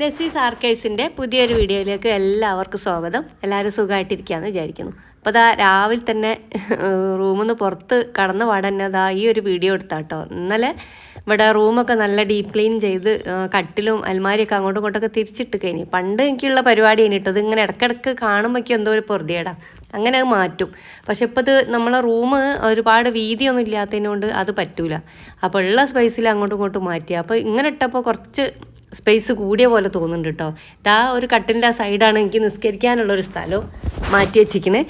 നെസീസ് ആർക്കൈവ്സിന്റെ പുതിയൊരു വീഡിയോയിലേക്ക് എല്ലാവർക്കും സ്വാഗതം. എല്ലാവരും സുഖമായിട്ടിരിക്കുകയെന്ന് വിചാരിക്കുന്നു. അപ്പോൾ അതാ രാവിലെ തന്നെ റൂമിൽ നിന്ന് പുറത്ത് കടന്ന് പാടന്നെ അതാ ഈ ഒരു വീഡിയോ എടുത്താട്ടോ. ഇന്നലെ ഇവിടെ റൂമൊക്കെ നല്ല ഡീപ്പ് ക്ലീൻ ചെയ്ത് കട്ടിലും അൽമാരിയൊക്കെ അങ്ങോട്ടും ഇങ്ങോട്ടൊക്കെ തിരിച്ചിട്ട് കഴിഞ്ഞു പണ്ട് എനിക്കുള്ള പരിപാടി കഴിഞ്ഞിട്ട് അത് ഇങ്ങനെ ഇടയ്ക്കിടയ്ക്ക് കാണുമ്പോഴേക്കും എന്തോ ഒരു പൊറുതിയേടാ. അങ്ങനെ അത് മാറ്റും. പക്ഷെ ഇപ്പോൾ ഇത് നമ്മളെ റൂം ഒരുപാട് വീതിയൊന്നും ഇല്ലാത്തതിനോണ്ട് അത് പറ്റൂല. അപ്പോൾ ഉള്ള സ്പേസിൽ അങ്ങോട്ടും ഇങ്ങോട്ടും മാറ്റി. അപ്പോൾ ഇങ്ങനെ ഇട്ടപ്പോൾ കുറച്ച് സ്പേസ് കൂടിയ പോലെ തോന്നുന്നുണ്ട് കേട്ടോ ഇതാ ഒരു കട്ടിന്റെ ആ സൈഡാണ് എനിക്ക് നിസ്കരിക്കാനുള്ളൊരു സ്ഥലവും മാറ്റി വെച്ചിരിക്കണേ.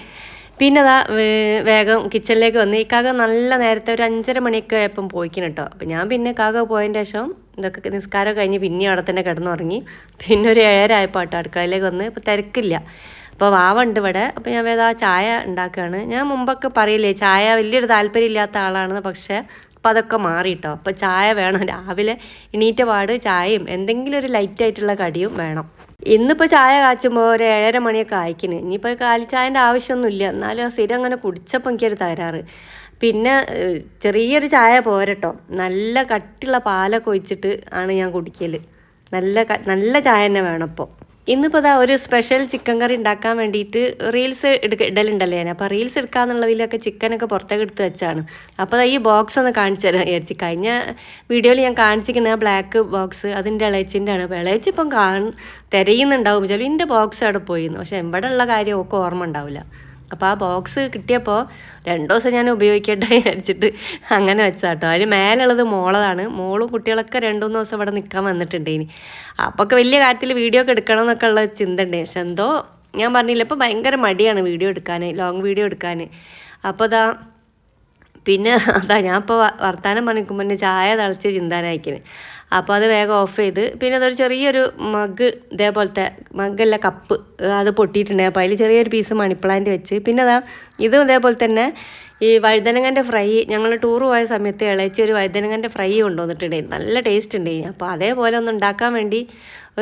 പിന്നെ അതാ വേഗം കിച്ചണിലേക്ക് വന്ന് ഈ കാക നല്ല നേരത്തെ ഒരു അഞ്ചര മണിയൊക്കെ ആയപ്പം പോയിക്കണം കേട്ടോ അപ്പം ഞാൻ പിന്നെ കാക പോയതിന്റെ ശേഷം ഇതൊക്കെ നിസ്കാരം കഴിഞ്ഞ് പിന്നെ അവിടെ തന്നെ കിടന്നുറങ്ങി. പിന്നെ ഒരു ഏഴരായപ്പോൾ കേട്ടോ അടുക്കളയിലേക്ക് വന്ന്. ഇപ്പോൾ തിരക്കില്ല. അപ്പോൾ വാവുണ്ട് ഇവിടെ. അപ്പോൾ ഞാൻ വേദ ചായ ഉണ്ടാക്കുകയാണ് ഞാൻ മുമ്പൊക്കെ പറയില്ലേ ചായ വലിയൊരു താല്പര്യമില്ലാത്ത ആളാണ് പക്ഷേ അപ്പോൾ അതൊക്കെ മാറി കേട്ടോ അപ്പോൾ ചായ വേണം. രാവിലെ എണീറ്റ പാട് ചായയും എന്തെങ്കിലും ഒരു ലൈറ്റ് ആയിട്ടുള്ള കടിയും വേണം. ഇന്നിപ്പോൾ ചായ കാച്ചുമ്പോൾ ഒരു ഏഴര മണിയൊക്കെ ആയിക്കിന്. ഇനിയിപ്പോൾ കാലിച്ചായന്റെ ആവശ്യമൊന്നുമില്ല എന്നാലും സ്ഥിരം അങ്ങനെ കുടിച്ചപ്പോൾ എനിക്കൊരു തരാറ് പിന്നെ ചെറിയൊരു ചായ പോരട്ടോ. നല്ല കട്ടിയുള്ള പാലൊക്കെ ഒഴിച്ചിട്ട് ആണ് ഞാൻ കുടിക്കൽ നല്ല നല്ല ചായ തന്നെ വേണം ഇപ്പോൾ ഇന്നിപ്പോൾ ഇതാ ഒരു സ്പെഷ്യൽ ചിക്കൻ കറി ഉണ്ടാക്കാൻ വേണ്ടിയിട്ട് റീൽസ് എടുക്ക ഇടലുണ്ടല്ലോ ഞാൻ. അപ്പോൾ റീൽസ് എടുക്കാന്നുള്ളതിലൊക്കെ ചിക്കനൊക്കെ പുറത്തേക്ക് എടുത്ത് വെച്ചാണ്. അപ്പോൾ ഈ ബോക്സ് ഒന്ന് കാണിച്ചു തരാം വിചാരിച്ചു. കഴിഞ്ഞ വീഡിയോയിൽ ഞാൻ കാണിച്ചിരിക്കുന്ന ബ്ലാക്ക് ബോക്സ് അതിന്റെ ഇളയച്ചിന്റെ ആണ്. അപ്പോൾ ഇളയച്ചി ഇപ്പം കാണും തിരയുന്നുണ്ടാവും. ചിലപ്പോൾ എന്റെ ബോക്സ് അവിടെ പോയിരുന്നു പക്ഷേ എവിടെ ഉള്ള കാര്യം ഒക്കെ ഓർമ്മ ഉണ്ടാവില്ല. അപ്പോൾ ആ ബോക്സ് കിട്ടിയപ്പോൾ രണ്ട് ദിവസം ഞാൻ ഉപയോഗിക്കട്ടെ വിചാരിച്ചിട്ട് അങ്ങനെ വെച്ചാട്ടോ. അതിന് മേലുള്ളത് മോളതാണ്. മോളും കുട്ടികളൊക്കെ രണ്ടു മൂന്ന് ദിവസം ഇവിടെ നിൽക്കാൻ വന്നിട്ടുണ്ട് ഇനി. അപ്പോൾ ഒക്കെ വലിയ കാര്യത്തിൽ വീഡിയോ ഒക്കെ എടുക്കണം എന്നൊക്കെ ഉള്ള ചിന്ത ഉണ്ട്. പക്ഷെ എന്തോ ഞാൻ പറഞ്ഞില്ല ഇപ്പോൾ ഭയങ്കര മടിയാണ് വീഡിയോ എടുക്കാൻ ലോങ് വീഡിയോ എടുക്കാൻ അപ്പോൾ അതാ പിന്നെ അതാ ഞാൻ ഇപ്പോൾ വർത്തമാനം പറഞ്ഞിരിക്കുമ്പോൾ ചായ തിളച്ച് ചിന്താനായിക്കിന് അപ്പോൾ അത് വേഗം ഓഫ് ചെയ്ത്. പിന്നെ അതൊരു ചെറിയൊരു മഗ് ഇതേപോലത്തെ മഗല്ല കപ്പ് അത് പൊട്ടിയിട്ടുണ്ട്. അപ്പോൾ അതിൽ ചെറിയൊരു പീസ് മണിപ്ലാന്റ് വെച്ച്. പിന്നെ അതാ ഇതും ഇതേപോലെ തന്നെ ഈ വഴുതനങ്ങന്റെ ഫ്രൈ ഞങ്ങൾ ടൂർ പോയ സമയത്ത് ഇളച്ചി ഒരു വഴുതനങ്ങന്റെ ഫ്രൈ കൊണ്ടുവന്നിട്ടുണ്ടായിരുന്നു നല്ല ടേസ്റ്റ് ഉണ്ടായിരുന്നു അപ്പോൾ അതേപോലെ ഒന്ന് ഉണ്ടാക്കാൻ വേണ്ടി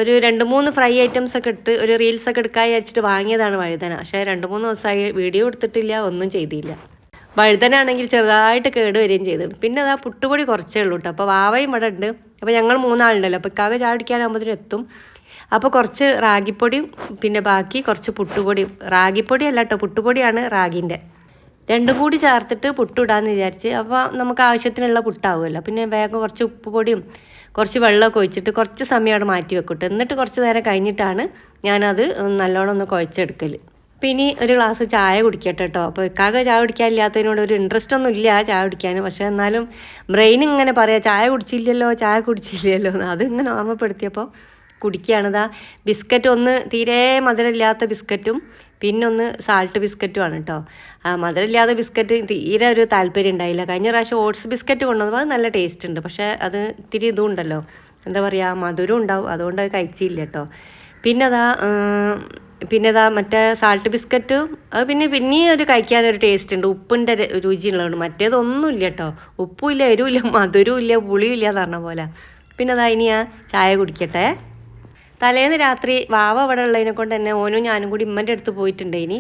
ഒരു രണ്ട് മൂന്ന് ഫ്രൈ ഐറ്റംസ് ഒക്കെ ഇട്ട് ഒരു റീൽസ് ഒക്കെ എടുക്കാൻ വിചാരിച്ചിട്ട് വാങ്ങിയതാണ് വഴുതന. പക്ഷേ രണ്ട് മൂന്ന് ദിവസമായി വീഡിയോ എടുത്തിട്ടില്ല ഒന്നും ചെയ്തില്ല. വഴുതനാണെങ്കിൽ ചെറുതായിട്ട് കേട് വരികയും ചെയ്തിട്ടുണ്ട്. പിന്നെ അതാ പുട്ടുപൊടി കുറച്ചേ ഉള്ളൂ കേട്ടോ അപ്പോൾ വാവയും ഇവിടെ ഉണ്ട്. അപ്പോൾ ഞങ്ങൾ മൂന്നാളുണ്ടല്ലോ. അപ്പോൾ ഇക്കാകെ ചായ കുടിക്കാനാകുമ്പോഴത്തേനും എത്തും. അപ്പോൾ കുറച്ച് റാഗിപ്പൊടിയും പിന്നെ ബാക്കി കുറച്ച് പുട്ടുപൊടിയും. റാഗിപ്പൊടി അല്ല കേട്ടോ പുട്ടുപൊടിയാണ് റാഗിന്റെ. രണ്ടും കൂടി ചേർത്തിട്ട് പുട്ടിടാന്ന് വിചാരിച്ച് അപ്പോൾ നമുക്ക് ആവശ്യത്തിനുള്ള പുട്ടാവുമല്ലോ. പിന്നെ വേഗം കുറച്ച് ഉപ്പ് പൊടിയും കുറച്ച് വെള്ളമൊക്കെ ഒഴിച്ചിട്ട് കുറച്ച് സമയം അവിടെ മാറ്റി വെക്കട്ടെ എന്നിട്ട് കുറച്ച് നേരം കഴിഞ്ഞിട്ടാണ് ഞാനത് നല്ലോണം ഒന്ന് കുഴച്ചെടുക്കൽ ഇനി ഒരു ഗ്ലാസ് ചായ കുടിക്കട്ടെ കേട്ടോ അപ്പോൾ ഇക്കാകെ ചായ കുടിക്കാനില്ലാത്തതിനോട് ഒരു ഇൻട്രസ്റ്റ് ഒന്നും ഇല്ല ചായ കുടിക്കാൻ പക്ഷേ എന്നാലും ബ്രെയിൻ ഇങ്ങനെ പറയാം ചായ കുടിച്ചില്ലല്ലോ ചായ കുടിച്ചില്ലല്ലോ അത് ഇങ്ങനെ ഓർമ്മപ്പെടുത്തിയപ്പോൾ കുടിക്കുകയാണിതാ ബിസ്ക്കറ്റ് ഒന്ന് തീരെ മധുരമില്ലാത്ത ബിസ്ക്കറ്റും പിന്നൊന്ന് സാൾട്ട് ബിസ്ക്കറ്റുമാണ് കേട്ടോ ആ മധുരമില്ലാത്ത ബിസ്ക്കറ്റ് തീരെ ഒരു താല്പര്യം ഉണ്ടായില്ല. കഴിഞ്ഞ പ്രാവശ്യം ഓട്സ് ബിസ്ക്കറ്റ് കൊണ്ടുവന്നപ്പോൾ അത് നല്ല ടേസ്റ്റ് ഉണ്ട്. പക്ഷേ അത് ഇത്തിരി ഇതും ഉണ്ടല്ലോ. എന്താ പറയുക മധുരം ഉണ്ടാവും. അതുകൊണ്ട് അത് കഴിച്ചില്ല കേട്ടോ പിന്നെ അതാ പിന്നെ ഇതാ മറ്റേ സാൾട്ട് ബിസ്ക്കറ്റ് അത് പിന്നെ പിന്നെയും ഒരു കഴിക്കാനൊരു ടേസ്റ്റ് ഉണ്ട്. ഉപ്പിന്റെ രുചിയുള്ളതുകൊണ്ട് രുചി ഉള്ളതുകൊണ്ട്. മറ്റേതൊന്നും ഇല്ല കേട്ടോ ഉപ്പും ഇല്ല എരിവില്ല മധുരവും ഇല്ല പുളിയും ഇല്ല എന്ന് പറഞ്ഞ പോലെ. പിന്നെ അതാ ഇനി ഞാൻ ചായ കുടിക്കട്ടെ. തലേന്ന് രാത്രി വാവ അവിടെ ഉള്ളതിനെ കൊണ്ട് തന്നെ ഓനും ഞാനും കൂടി ഇമ്മന്റെ അടുത്ത് പോയിട്ടുണ്ട് ഇനി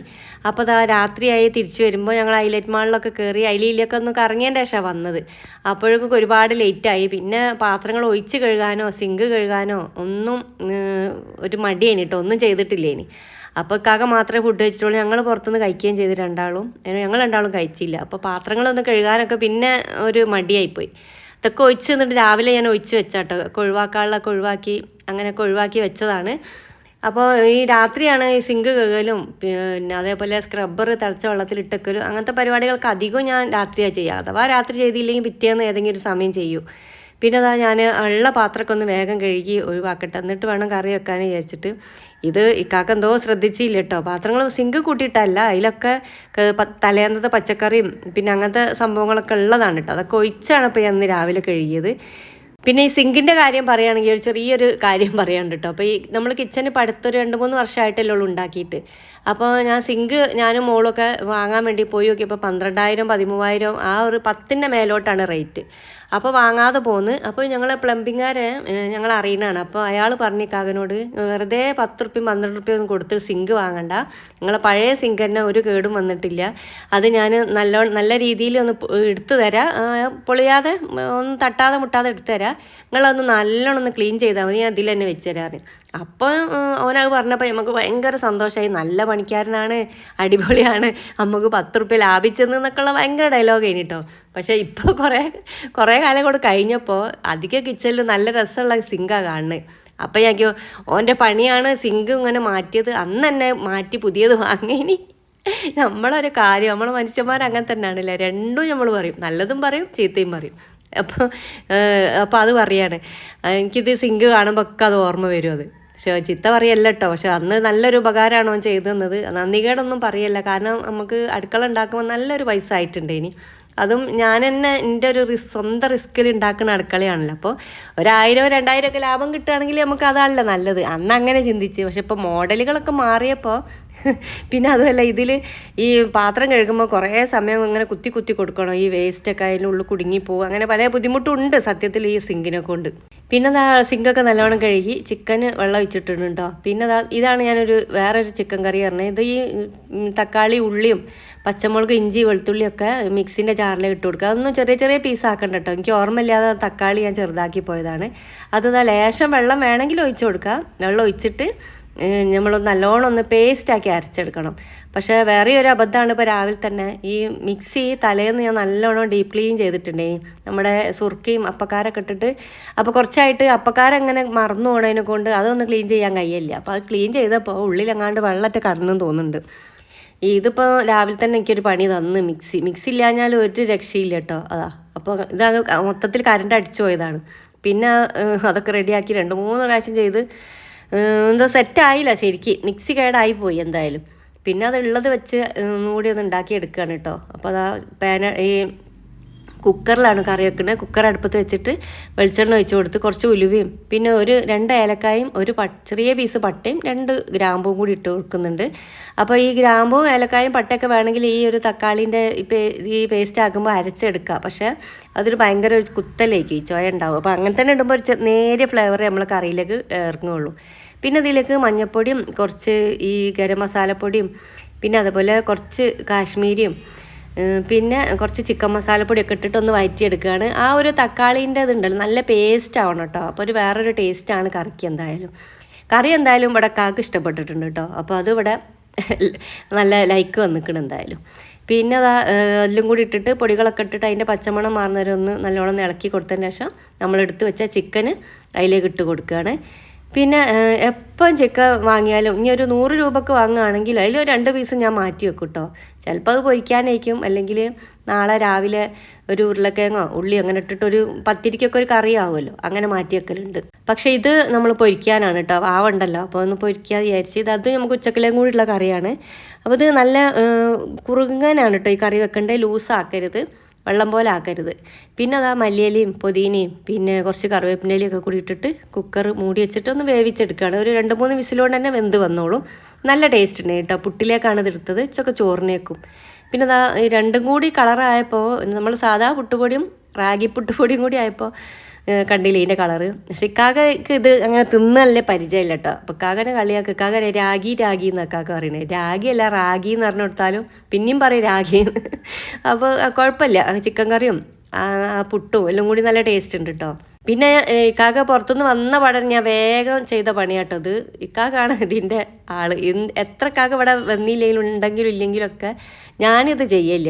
അപ്പോൾ അതാ രാത്രിയായി തിരിച്ചു വരുമ്പോൾ ഞങ്ങൾ ഹൈലൈറ്റ് മാളിലൊക്കെ കയറി അയിലയിലൊക്കെ ഒന്ന് കറങ്ങിയതിന്റെ ശേഷമാണ് വന്നത്. അപ്പോഴേക്കൊക്കെ ഒരുപാട് ലേറ്റായി പിന്നെ പാത്രങ്ങൾ ഒഴിച്ച് കഴുകാനോ സിങ്ക് കഴുകാനോ ഒന്നും ഒരു മടിയേനി കേട്ടോ ഒന്നും ചെയ്തിട്ടില്ല ഇനി അപ്പോൾ കാക്ക മാത്രമേ ഫുഡ് വെച്ചിട്ടുള്ളൂ ഞങ്ങൾ പുറത്തുനിന്ന് കഴിക്കുകയും ചെയ്ത് രണ്ടാളും. ഞങ്ങൾ രണ്ടാളും കഴിച്ചില്ല. അപ്പോൾ പാത്രങ്ങളൊന്ന് കഴുകാനൊക്കെ പിന്നെ ഒരു മടിയായിപ്പോയി ഇതൊക്കെ ഒഴിച്ച് നിന്നിട്ട് രാവിലെ ഞാൻ ഒഴിച്ച് വെച്ചാട്ടോ. ഒക്കെ ഒഴിവാക്കാനുള്ളതൊക്കെ ഒഴിവാക്കി അങ്ങനെയൊക്കെ ഒഴിവാക്കി വെച്ചതാണ്. അപ്പോൾ ഈ രാത്രിയാണ് ഈ സിങ്ക് കഴുകലും പിന്നെ അതേപോലെ സ്ക്രബ്ബർ തിളച്ച വെള്ളത്തിലിട്ടക്കലും അങ്ങനത്തെ പരിപാടികൾക്ക് അധികവും ഞാൻ രാത്രിയാണ് ചെയ്യുക. അഥവാ രാത്രി ചെയ്തില്ലെങ്കിൽ പിറ്റേന്ന് ഏതെങ്കിലും ഒരു സമയം ചെയ്യൂ. പിന്നെ അതാ ഞാൻ ഉള്ള പാത്രമൊക്കെ ഒന്ന് വേഗം കഴുകി ഒഴിവാക്കട്ടെ. എന്നിട്ട് വേണം കറി വെക്കാൻ വിചാരിച്ചിട്ട്. ഇത് ഇക്കാക്ക എന്തോ ശ്രദ്ധിച്ചില്ല കേട്ടോ പാത്രങ്ങൾ സിങ്ക് കൂട്ടിയിട്ടല്ല അതിലൊക്കെ തലേന്നത്തെ പച്ചക്കറിയും പിന്നെ അങ്ങനത്തെ സംഭവങ്ങളൊക്കെ ഉള്ളതാണ് കേട്ടോ അതൊക്കെ ഒഴിച്ചാണ് ഇപ്പോൾ ഞാൻ രാവിലെ കഴുകിയത്. പിന്നെ ഈ സിങ്കിന്റെ കാര്യം പറയുകയാണെങ്കിൽ ഒരു ചെറിയൊരു കാര്യം പറയാനുണ്ട് കേട്ടോ അപ്പോൾ ഈ നമ്മൾ കിച്ചന് പടുത്തൊരു രണ്ട് മൂന്ന് വർഷമായിട്ടല്ലേ ഉള്ളൂ ഉണ്ടാക്കിയിട്ട്. അപ്പോൾ ഞാൻ സിങ്ക് ഞാനും മോളൊക്കെ വാങ്ങാൻ വേണ്ടി പോയി നോക്കിയപ്പോൾ പന്ത്രണ്ടായിരം പതിമൂവായിരം ആ ഒരു പത്തിന്റെ മേലോട്ടാണ് റേറ്റ് അപ്പോൾ വാങ്ങാതെ പോന്ന്. അപ്പോൾ ഞങ്ങൾ പ്ലംബിങ്ങാരെ ഞങ്ങൾ അറിയണതാണ് അപ്പോൾ അയാൾ പറഞ്ഞു കാകനോട് വെറുതെ പത്ത് റുപ്യ പന്ത്രണ്ട് റുപ്യ ഒന്നും കൊടുത്ത് സിങ്ക് വാങ്ങണ്ട. നിങ്ങളെ പഴയ സിങ്ക് തന്നെ ഒരു കേടും വന്നിട്ടില്ല. അത് ഞാൻ നല്ല നല്ല രീതിയിൽ ഒന്ന് എടുത്തു തരാം. പൊളിയാതെ ഒന്ന് തട്ടാതെ മുട്ടാതെ എടുത്തു തരാം. നിങ്ങളൊന്ന് നല്ലോണം ഒന്ന് ക്ലീൻ ചെയ്താൽ മതി. ഞാൻ അതിൽ തന്നെ വെച്ചു തരാറ് അപ്പോൾ അവനത് പറഞ്ഞപ്പോൾ നമുക്ക് ഭയങ്കര സന്തോഷമായി നല്ല പണിക്കാരനാണ് അടിപൊളിയാണ്. നമുക്ക് പത്ത് റുപ്യ ലാഭിച്ചെന്നൊക്കെയുള്ള ഭയങ്കര ഡയലോഗ് കഴിഞ്ഞിട്ടോ പക്ഷേ ഇപ്പോൾ കുറേ കുറേ കാലം കൂടെ കഴിഞ്ഞപ്പോൾ അധിക കിച്ചണിൽ നല്ല രസമുള്ള സിങ്കാണ് കാണുന്നത് അപ്പം ഞാൻ ഓന്റെ പണിയാണ് സിങ്ക് ഇങ്ങനെ മാറ്റിയത്. അന്ന് തന്നെ മാറ്റി പുതിയത് വാങ്ങിനി. നമ്മളൊരു കാര്യം നമ്മളെ മനുഷ്യന്മാർ അങ്ങനെ തന്നെയാണല്ലേ രണ്ടും നമ്മൾ പറയും. നല്ലതും പറയും ചീത്തയും പറയും. അപ്പോൾ അപ്പോൾ അത് പറയാണ്. എനിക്കിത് സിങ്ക് കാണുമ്പോൾ ഒക്കെ അത് ഓർമ്മ വരും അത്. പക്ഷേ ചിത്ത പറയല്ല കേട്ടോ പക്ഷെ അന്ന് നല്ലൊരു ഉപകാരമാണ് അവൻ ചെയ്തു തന്നത്. നന്ദികേടൊന്നും പറയല്ല. കാരണം നമുക്ക് അടുക്കള ഉണ്ടാക്കുമ്പോൾ നല്ലൊരു പൈസ ആയിട്ടുണ്ട് ഇനി. അതും ഞാൻ തന്നെ എന്റെ ഒരു റിസ് സ്വന്തം റിസ്കിൽ ഉണ്ടാക്കുന്ന അടുക്കളയാണല്ലോ. അപ്പോൾ ഒരായിരം രണ്ടായിരം ഒക്കെ ലാഭം കിട്ടുകയാണെങ്കിൽ നമുക്ക് അതാണല്ലോ നല്ലത്. അന്ന് അങ്ങനെ ചിന്തിച്ച്. പക്ഷെ ഇപ്പോൾ മോഡലുകളൊക്കെ മാറിയപ്പോൾ പിന്നെ അതുമല്ല ഇതിൽ ഈ പാത്രം കഴുകുമ്പോൾ കുറേ സമയം ഇങ്ങനെ കുത്തി കുത്തി കൊടുക്കണം. ഈ വേസ്റ്റൊക്കെ അതിനുള്ളിൽ കുടുങ്ങി പോകും അങ്ങനെ പല ബുദ്ധിമുട്ടുണ്ട് സത്യത്തിൽ ഈ സിങ്കിനെ കൊണ്ട്. പിന്നെ ദാ സിങ്കൊക്കെ നല്ലോണം കഴുകി ചിക്കന് വെള്ളം ഒഴിച്ചിട്ടുണ്ടോ പിന്നെ ദാ ഇതാണ് ഞാനൊരു വേറൊരു ചിക്കൻ കറി പറഞ്ഞത്. ഇത് ഈ തക്കാളി ഉള്ളിയും പച്ചമുളക് ഇഞ്ചി വെളുത്തുള്ളിയൊക്കെ മിക്സിന്റെ ജാറിൽ ഇട്ട് കൊടുക്കുക. അതൊന്നും ചെറിയ ചെറിയ പീസ് ആക്കണ്ട കേട്ടോ എനിക്ക് ഓർമ്മയില്ലാതെ തക്കാളി ഞാൻ ചെറുതാക്കി പോയതാണ്. അത് ലേശം വെള്ളം വേണമെങ്കിൽ ഒഴിച്ചു കൊടുക്കുക വെള്ളം ഒഴിച്ചിട്ട് നമ്മൾ നല്ലോണം ഒന്ന് പേസ്റ്റാക്കി അരച്ചെടുക്കണം. പക്ഷേ വേറെ ഒരു അബദ്ധമാണ് ഇപ്പോൾ രാവിലെ തന്നെ. ഈ മിക്സി തലേന്ന് ഞാൻ നല്ലോണം ഡീപ്പ് ക്ലീൻ ചെയ്തിട്ടുണ്ടേ. നമ്മുടെ സുർക്കിയും അപ്പക്കാരൊക്കെ ഇട്ടിട്ട്. അപ്പോൾ കുറച്ചായിട്ട് അപ്പക്കാരങ്ങനെ മറന്നു പോണതിനെ കൊണ്ട് അതൊന്ന് ക്ലീൻ ചെയ്യാൻ കഴിയില്ല. അപ്പോൾ അത് ക്ലീൻ ചെയ്തപ്പോൾ ഉള്ളിലെങ്ങാണ്ട് വെള്ളമൊക്കെ കടന്നു തോന്നുന്നുണ്ട്. ഇതിപ്പോൾ രാവിലെ തന്നെ എനിക്കൊരു പണി തന്നു മിക്സി മിക്സി ഇല്ലാഞ്ഞാൽ ഒരു രക്ഷയില്ല കേട്ടോ. അതാ. അപ്പോൾ ഇതാണ് മൊത്തത്തിൽ കറണ്ട് അടിച്ചു പോയതാണ്. പിന്നെ അതൊക്കെ റെഡിയാക്കി രണ്ട് മൂന്ന് പ്രാവശ്യം ചെയ്ത് എന്തോ സെറ്റായില്ല ശരിക്ക്. മിക്സി കേടായി പോയി എന്തായാലും. പിന്നെ അത് ഉള്ളത് വെച്ച് കൂടി ഒന്ന് ഉണ്ടാക്കി എടുക്കുകയാണ് കേട്ടോ അപ്പോൾ അതാ പാന ഈ കുക്കറിലാണ് കറി വെക്കുന്നത് കുക്കർ അടുപ്പത്ത് വെച്ചിട്ട് വെളിച്ചെണ്ണ ഒഴിച്ച് കൊടുത്ത് കുറച്ച് ഉലുവയും പിന്നെ ഒരു രണ്ട് ഏലക്കായും ഒരു ചെറിയ പീസ് പട്ടയും രണ്ട് ഗ്രാമ്പും കൂടി ഇട്ട് കൊടുക്കുന്നുണ്ട്. അപ്പോൾ ഈ ഗ്രാമ്പും ഏലക്കായും പട്ടയൊക്കെ വേണമെങ്കിൽ ഈ ഒരു തക്കാളീന്റെ ഈ പേസ്റ്റ് ആക്കുമ്പോൾ അരച്ചെടുക്കുക പക്ഷേ അതൊരു ഭയങ്കര ഒരു കുത്തലേക്ക് ഈ ചോയ ഉണ്ടാവും. അപ്പോൾ അങ്ങനെ തന്നെ ഇടുമ്പോൾ ഒരു നേരിയ ഫ്ലേവർ നമ്മൾ കറിയിലേക്ക് ഇറങ്ങുള്ളൂ. പിന്നെ ഇതിലേക്ക് മഞ്ഞൾപ്പൊടിയും കുറച്ച് ഈ ഗരം മസാലപ്പൊടിയും പിന്നെ അതുപോലെ കുറച്ച് കാശ്മീരിയും പിന്നെ കുറച്ച് ചിക്കൻ മസാലപ്പൊടിയൊക്കെ ഇട്ടിട്ട് ഒന്ന് വഴറ്റിയെടുക്കുകയാണ് ആ ഒരു തക്കാളീന്റെ ഇതുണ്ടല്ലോ നല്ല പേസ്റ്റ് ആവണം കേട്ടോ. അപ്പോൾ ഒരു വേറൊരു ടേസ്റ്റാണ് കറിക്ക് എന്തായാലും. കറി എന്തായാലും ഇവിടെ കാക്ക് ഇഷ്ടപ്പെട്ടിട്ടുണ്ട് കേട്ടോ. അപ്പോൾ അത് ഇവിടെ നല്ല ലൈക്ക് വന്നിക്കണം എന്തായാലും. പിന്നെ അതാ എല്ലാം കൂടി ഇട്ടിട്ട് പൊടികളൊക്കെ ഇട്ടിട്ട് അതിന്റെ പച്ചമണം മാറുന്നവരൊന്ന് നല്ലോണം ഇളക്കി കൊടുത്തതിന് ശേഷം നമ്മൾ എടുത്ത് വെച്ച ചിക്കന് അതിലേക്ക് ഇട്ട് കൊടുക്കുകയാണ്. പിന്നെ എപ്പം ചിക്കൻ വാങ്ങിയാലും ഇനി ഒരു നൂറ് രൂപക്ക് വാങ്ങുകയാണെങ്കിൽ അതിൽ രണ്ട് പീസ് ഞാൻ മാറ്റി വെക്കും കേട്ടോ ചിലപ്പോൾ അത് പൊരിക്കാനായിരിക്കും. അല്ലെങ്കിൽ നാളെ രാവിലെ ഒരു ഉരുളക്കിഴങ്ങോ ഉള്ളി അങ്ങനെ ഇട്ടിട്ടൊരു പത്തിരിക്കൊക്കെ ഒരു കറി ആവുമല്ലോ. അങ്ങനെ മാറ്റി വെക്കലുണ്ട്. പക്ഷേ ഇത് നമ്മൾ പൊരിക്കാനാണ് കേട്ടോ. വാവുണ്ടല്ലോ അപ്പോൾ ഒന്ന് പൊരിക്കാൻ വിചാരിച്ച് ഇത് അത് നമുക്ക് ഉച്ചക്കലേം കൂടിയുള്ള കറിയാണ്. അപ്പോൾ ഇത് നല്ല കുറുങ്ങാനാണ് കേട്ടോ ഈ കറി വെക്കേണ്ടത് ലൂസാക്കരുത്. വെള്ളം പോലെ ആക്കരുത്. പിന്നെ അതാ മല്ലിയിലയും പുതിനയും പിന്നെ കുറച്ച് കറിവേപ്പിന്റെലയും ഒക്കെ കൂടി ഇട്ടിട്ട് കുക്കർ മൂടി വെച്ചിട്ട് ഒന്ന് വേവിച്ചെടുക്കുകയാണ്. ഒരു രണ്ട് മൂന്ന് വിസിലുകൊണ്ട് തന്നെ വെന്ത് വന്നോളും. നല്ല ടേസ്റ്റ് ഉണ്ട് കേട്ടോ. പുട്ടിലേക്കാണ് ഇത് എടുത്തത്. ഇച്ചൊക്കെ ചോറിനേക്കും പിന്നെ അതാ രണ്ടും കൂടി കളറായപ്പോൾ നമ്മൾ സാധാ പുട്ടുപൊടിയും റാഗി പുട്ടുപൊടിയും കൂടി ആയപ്പോൾ കണ്ടില്ലേ ഇതിന്റെ കളറ് പക്ഷെ ഇക്കാകക്ക് ഇത് അങ്ങനെ തിന്നല്ലേ പരിചയമില്ല കേട്ടോ. അപ്പോൾ ഇക്കാകനെ കളിയാക്കുക ഇക്കാക രാഗി രാഗി എന്നൊക്കെ പറയുന്നത് രാഗി അല്ല റാഗി എന്ന് പറഞ്ഞു കൊടുത്താലും പിന്നെയും പറയും രാഗി അപ്പോൾ കുഴപ്പമില്ല. ചിക്കൻ കറിയും പുട്ടും എല്ലാം കൂടി നല്ല ടേസ്റ്റ് ഉണ്ട് കേട്ടോ. പിന്നെ ഇക്കാക്ക പുറത്തുനിന്ന് വന്ന പടം ഞാൻ വേഗം ചെയ്ത പണിയാട്ടോ ഇത്. ഇക്കാക്കാണ് ഇതിന്റെ ആൾ. എത്ര കാക്ക ഇവിടെ വന്നില്ലെങ്കിലും ഉണ്ടെങ്കിലും ഇല്ലെങ്കിലും ഒക്കെ ഞാനിത് ചെയ്യല്ല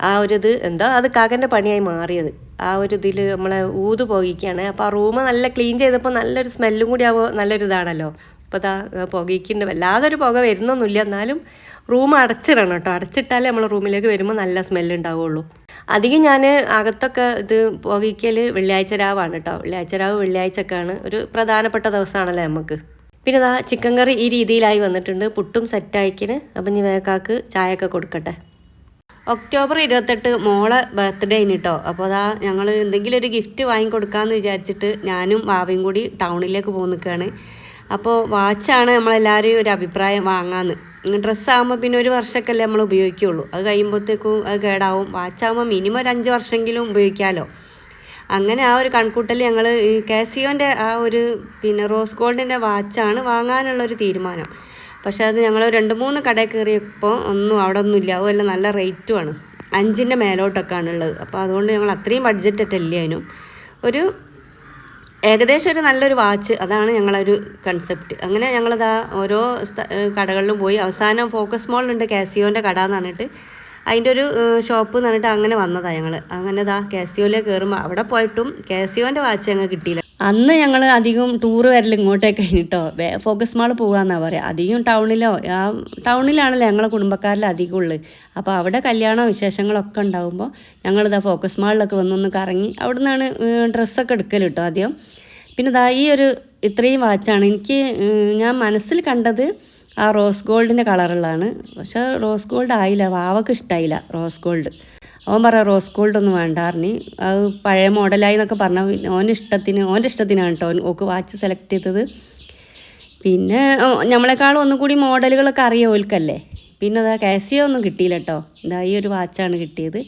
ആ ഒരു ഇത് എന്താ അത് കാക്കന്റെ പണിയായി മാറിയത്. ആ ഒരു ഇതിൽ നമ്മളെ ഊത് പുകയ്ക്കുകയാണ് അപ്പോൾ ആ റൂം നല്ല ക്ലീൻ ചെയ്തപ്പോൾ നല്ലൊരു സ്മെല്ലും കൂടി ആവുമ്പോൾ നല്ലൊരു ഇതാണല്ലോ അപ്പോൾ അതാ പുകയ്ക്കുന്നുണ്ട് വല്ലാതൊരു പുക വരുന്നൊന്നുമില്ല. എന്നാലും റൂം അടച്ചിടണം കേട്ടോ. അടച്ചിട്ടാലേ നമ്മൾ റൂമിലേക്ക് വരുമ്പോൾ നല്ല സ്മെല്ല് ഉണ്ടാവുള്ളൂ. അധികം ഞാൻ അകത്തൊക്കെ ഇത് പുകയ്ക്കൽ വെള്ളിയാഴ്ച രാവാണ് കേട്ടോ. വെള്ളിയാഴ്ച രാവ് വെള്ളിയാഴ്ചക്കാണ് ഒരു പ്രധാനപ്പെട്ട ദിവസമാണല്ലോ നമുക്ക് പിന്നെ ഇതാ ചിക്കൻ കറി ഈ രീതിയിലായി വന്നിട്ടുണ്ട്. പുട്ടും സെറ്റായിക്കിന് അപ്പം ഇനി വേക്കാക്ക് ചായയൊക്കെ കൊടുക്കട്ടെ. ഒക്ടോബർ ഇരുപത്തെട്ട് മോളെ ബർത്ത്ഡേ ആണ് കേട്ടോ അപ്പോൾ അതാ ഞങ്ങൾ എന്തെങ്കിലും ഒരു ഗിഫ്റ്റ് വാങ്ങിക്കൊടുക്കാമെന്ന് വിചാരിച്ചിട്ട് ഞാനും വാവയും കൂടി ടൗണിലേക്ക് പോകുന്ന നിൽക്കുകയാണ് അപ്പോൾ വാച്ചാണ് നമ്മളെല്ലാവരും ഒരു അഭിപ്രായം വാങ്ങാമെന്ന് ഡ്രസ്സാകുമ്പോൾ പിന്നെ ഒരു വർഷമൊക്കെ അല്ലേ നമ്മൾ ഉപയോഗിക്കുകയുള്ളൂ അത് കഴിയുമ്പോഴത്തേക്കും അത് കേടാവും. വാച്ചാകുമ്പോൾ മിനിമം ഒരു അഞ്ച് വർഷമെങ്കിലും ഉപയോഗിക്കാമല്ലോ അങ്ങനെ ആ ഒരു കൺകൂട്ടൽ ഞങ്ങൾ കാസിയോന്റെ ആ ഒരു പിന്നെ റോസ് ഗോൾഡിന്റെ വാച്ചാണ് വാങ്ങാനുള്ളൊരു തീരുമാനം. പക്ഷേ അത് ഞങ്ങൾ രണ്ട് മൂന്ന് കടയിൽ കയറിയപ്പോൾ ഒന്നും അവിടെ ഒന്നും ഇല്ല. അതുമല്ല നല്ല റേറ്റുമാണ് അഞ്ചിന്റെ മേലോട്ടൊക്കെയാണ് ഉള്ളത് അപ്പോൾ അതുകൊണ്ട് ഞങ്ങൾ അത്രയും ബഡ്ജറ്റ് ഇല്ല അതിനും. ഒരു ഏകദേശം ഒരു നല്ലൊരു വാച്ച് അതാണ് ഞങ്ങളൊരു കൺസെപ്റ്റ് അങ്ങനെ ഞങ്ങളിതാ ഓരോ കടകളിലും പോയി. അവസാനം ഫോക്കസ് മോളിലുണ്ട് കാസിയോന്റെ കട എന്ന് പറഞ്ഞിട്ട്. അതിന്റെ ഒരു ഷോപ്പ് എന്ന് പറഞ്ഞിട്ട് അങ്ങനെ വന്നതാണ് ഞങ്ങൾ അങ്ങനെ ഇതാ കാസിയോയിലേക്ക് കയറുമ്പോൾ അവിടെ പോയിട്ടും കാസിയോന്റെ വാച്ച് ഞങ്ങൾ കിട്ടിയില്ല. അന്ന് ഞങ്ങൾ അധികം ടൂർ വരൽ ഇങ്ങോട്ടേക്ക് കഴിഞ്ഞിട്ടോ. ഫോക്കസ് മാൾ പോകാമെന്നാണ് പറയുക അധികം ടൗണിലോ ആ ടൗണിലാണല്ലോ ഞങ്ങളെ കുടുംബക്കാരിൽ അധികം ഉള്ളത് അപ്പോൾ അവിടെ കല്യാണ വിശേഷങ്ങളൊക്കെ ഉണ്ടാകുമ്പോൾ ഞങ്ങളിതാ ഫോക്കസ് മാളിലൊക്കെ വന്നൊന്ന് കറങ്ങി അവിടെ നിന്നാണ് ഡ്രസ്സൊക്കെ എടുക്കൽ കേട്ടോ ആദ്യം. പിന്നെ ഇതാ ഈ ഒരു ഇത്രയും വാച്ചാണ് എനിക്ക് ഞാൻ മനസ്സിൽ കണ്ടത് ആ റോസ് ഗോൾഡിന്റെ കളറുള്ളതാണ് പക്ഷേ റോസ് ഗോൾഡ് ആയില്ല വാവക്ക് ഇഷ്ടമായില്ല റോസ് ഗോൾഡ് അവൻ പറ റോസ് ഗോൾഡ് ഒന്നും വേണ്ട അത് പഴയ മോഡലായി എന്നൊക്കെ പറഞ്ഞ ഓന്റെ ഇഷ്ടത്തിന് ഓന്റെ ഇഷ്ടത്തിനാണ് കേട്ടോ ഓക്ക് വാച്ച് സെലക്ട് ചെയ്തത്. പിന്നെ നമ്മളെക്കാളും ഒന്നും കൂടി മോഡലുകളൊക്കെ അറിയാം ഓൽക്കല്ലേ. പിന്നെ അതാ കാസിയോ ഒന്നും കിട്ടിയില്ല കേട്ടോ ഇതാ ഈ ഒരു വാച്ചാണ് കിട്ടിയത്.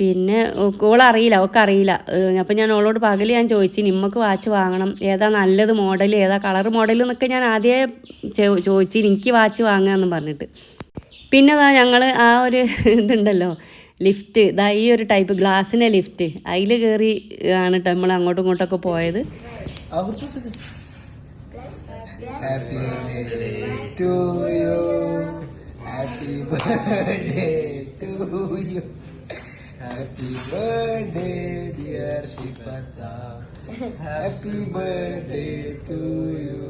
പിന്നെ ഓളറിയില്ല അറിയില്ല അപ്പം ഞാൻ ഓളോട് പകൽ ഞാൻ ചോദിച്ചു നിമ്മക്ക് വാച്ച് വാങ്ങണം. ഏതാ നല്ലത് മോഡൽ ഏതാ കളർ മോഡൽ എന്നൊക്കെ ഞാൻ ആദ്യമേ ചോദിച്ചു എനിക്ക് വാച്ച് വാങ്ങുക എന്ന് പറഞ്ഞിട്ട്. പിന്നെ അതാ ഞങ്ങൾ ആ ഒരു ഇതുണ്ടല്ലോ ലിഫ്റ്റ് ഇതാ ഈ ഒരു ടൈപ്പ് ഗ്ലാസ്സിന്റെ ലിഫ്റ്റ്. അതിൽ കയറി ആണ് നമ്മൾ അങ്ങോട്ടും ഇങ്ങോട്ടൊക്കെ പോയത്. Happy birthday to U